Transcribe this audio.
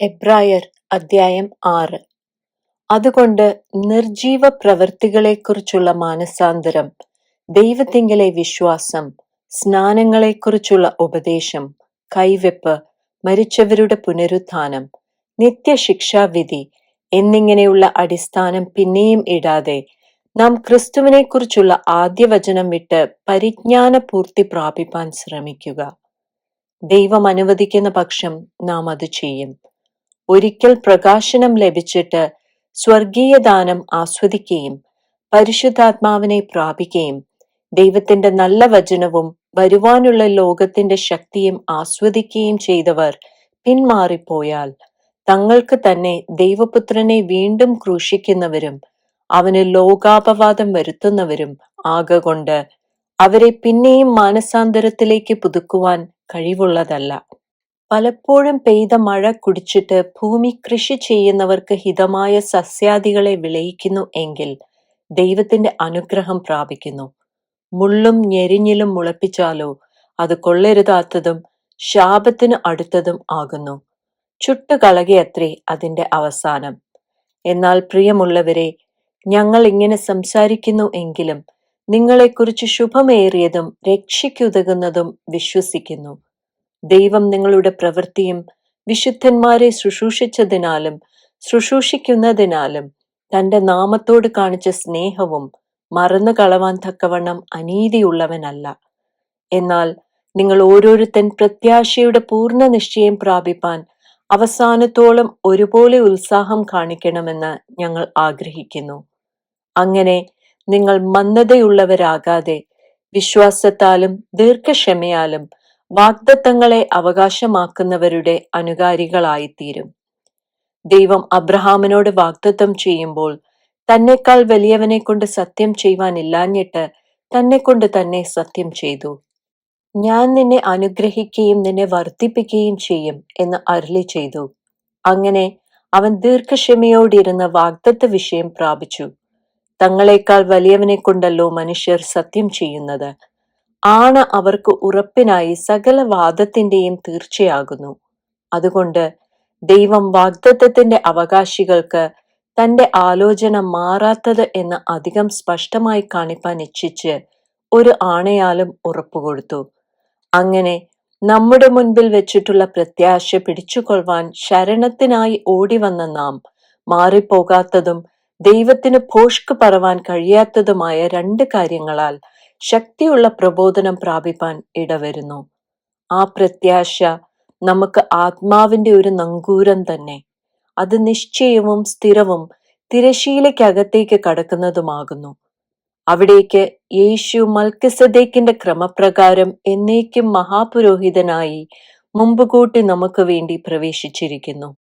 എബ്രായർ അദ്ധ്യായം ആറ്. അതുകൊണ്ട് നിർജീവ പ്രവൃത്തികളെക്കുറിച്ചുള്ള മാനസാന്തരം ദൈവത്തിങ്കലെ വിശ്വാസം സ്നാനങ്ങളെക്കുറിച്ചുള്ള ഉപദേശം കൈവെപ്പ് മരിച്ചവരുടെ പുനരുത്ഥാനം നിത്യശിക്ഷാവിധി എന്നിങ്ങനെയുള്ള അടിസ്ഥാനം പിന്നെയും ഇടാതെ നാം ക്രിസ്തുവിനെക്കുറിച്ചുള്ള ആദ്യ വചനം വിട്ട് പരിജ്ഞാന പൂർത്തി പ്രാപിപ്പാൻ ശ്രമിക്കുക. ദൈവം അനുവദിക്കുന്ന പക്ഷം നാം അത് ചെയ്യും. ഒരിക്കൽ പ്രകാശനം ലഭിച്ചിട്ട് സ്വർഗീയ ദാനം ആസ്വദിക്കുകയും പരിശുദ്ധാത്മാവിനെ പ്രാപിക്കുകയും ദൈവത്തിന്റെ നല്ല വചനവും വരുവാനുള്ള ലോകത്തിന്റെ ശക്തിയും ആസ്വദിക്കുകയും ചെയ്തവർ പിന്മാറിപ്പോയാൽ തങ്ങൾക്ക് തന്നെ ദൈവപുത്രനെ വീണ്ടും ക്രൂശിക്കുന്നവരും അവന് ലോകാപവാദം വരുത്തുന്നവരും ആകൊണ്ട് അവരെ പിന്നെയും മാനസാന്തരത്തിലേക്ക് പുതുക്കുവാൻ കഴിവുള്ളതല്ല. പലപ്പോഴും പെയ്ത മഴ കുടിച്ചിട്ട് ഭൂമി കൃഷി ചെയ്യുന്നവർക്ക് ഹിതമായ സസ്യാദികളെ വിളയിക്കുന്നു എങ്കിൽ ദൈവത്തിന്റെ അനുഗ്രഹം പ്രാപിക്കുന്നു. മുള്ളും ഞെരിഞ്ഞിലും മുളപ്പിച്ചാലോ അത് കൊള്ളരുതാത്തതും ശാപത്തിന് അടുത്തതും ആകുന്നു. ചുട്ടുകളകയത്രേ അതിന്റെ അവസാനം. എന്നാൽ പ്രിയമുള്ളവരെ ഞങ്ങൾ ഇങ്ങനെ സംസാരിക്കുന്നു എങ്കിലും നിങ്ങളെക്കുറിച്ച് ശുഭമേറിയതും രക്ഷയ്ക്കുതകുന്നതും വിശ്വസിക്കുന്നു. ദൈവം നിങ്ങളുടെ പ്രവൃത്തിയും വിശുദ്ധന്മാരെ ശുശ്രൂഷിച്ചതിനാലും ശുശ്രൂഷിക്കുന്നതിനാലും തന്റെ നാമത്തോട് കാണിച്ച സ്നേഹവും മറന്നു കളവാൻ തക്കവണ്ണം അനീതിയുള്ളവനല്ല. എന്നാൽ നിങ്ങൾ ഓരോരുത്തൻ പ്രത്യാശയുടെ പൂർണ നിശ്ചയം പ്രാപിപ്പാൻ അവസാനത്തോളം ഒരുപോലെ ഉത്സാഹം കാണിക്കണമെന്ന് ഞങ്ങൾ ആഗ്രഹിക്കുന്നു. അങ്ങനെ നിങ്ങൾ മന്ദതയുള്ളവരാകാതെ വിശ്വാസത്താലും ദീർഘക്ഷമയാലും വാഗ്ദത്തങ്ങളെ അവകാശമാക്കുന്നവരുടെ അനുകാരികളായിത്തീരും. ദൈവം അബ്രഹാമിനോട് വാഗ്ദത്തം ചെയ്യുമ്പോൾ തന്നെക്കാൾ വലിയവനെ കൊണ്ട് സത്യം ചെയ്യുവാനില്ലാഞ്ഞിട്ട് തന്നെ കൊണ്ട് തന്നെ സത്യം ചെയ്തു. ഞാൻ നിന്നെ അനുഗ്രഹിക്കുകയും നിന്നെ വർദ്ധിപ്പിക്കുകയും ചെയ്യും എന്ന് അരുളി ചെയ്തു. അങ്ങനെ അവൻ ദീർഘക്ഷമയോടിരുന്ന വാഗ്ദത്ത വിഷയം പ്രാപിച്ചു. തങ്ങളെക്കാൾ വലിയവനെ കൊണ്ടല്ലോ മനുഷ്യർ സത്യം ചെയ്യുന്നത്. ആണ് അവർക്ക് ഉറപ്പിനായി സകല വാദത്തിന്റെയും തീർച്ചയാകുന്നു. അതുകൊണ്ട് ദൈവം വാഗ്ദത്തത്തിന്റെ അവകാശികൾക്ക് തന്റെ ആലോചന മാറാത്തത് എന്ന് അധികം സ്പഷ്ടമായി കാണിപ്പാൻ ഇച്ഛിച്ച് ഒരു ആണയാലും ഉറപ്പുകൊടുത്തു അങ്ങനെ നമ്മുടെ മുൻപിൽ വെച്ചിട്ടുള്ള പ്രത്യാശ പിടിച്ചുകൊള്ളുവാൻ ശരണത്തിനായി ഓടി വന്ന നാം മാറിപ്പോകാത്തതും ദൈവത്തിന് ഭോഷ്ക് പറവാൻ കഴിയാത്തതുമായ രണ്ട് കാര്യങ്ങളാൽ ശക്തിയുള്ള പ്രബോധനം പ്രാപിപ്പാൻ ഇടവരുന്നു. ആ പ്രത്യാശ നമുക്ക് ആത്മാവിന്റെ ഒരു നങ്കൂരം തന്നെ. അത് നിശ്ചയവും സ്ഥിരവും തിരശീലയ്ക്കകത്തേക്ക് കടക്കുന്നതുമാകുന്നു. അവിടേക്ക് യേശു മൽക്കിസദേക്കിന്റെ ക്രമപ്രകാരം എന്നേക്കും മഹാപുരോഹിതനായി മുമ്പുകൂട്ടി നമുക്ക് വേണ്ടി പ്രവേശിച്ചിരിക്കുന്നു.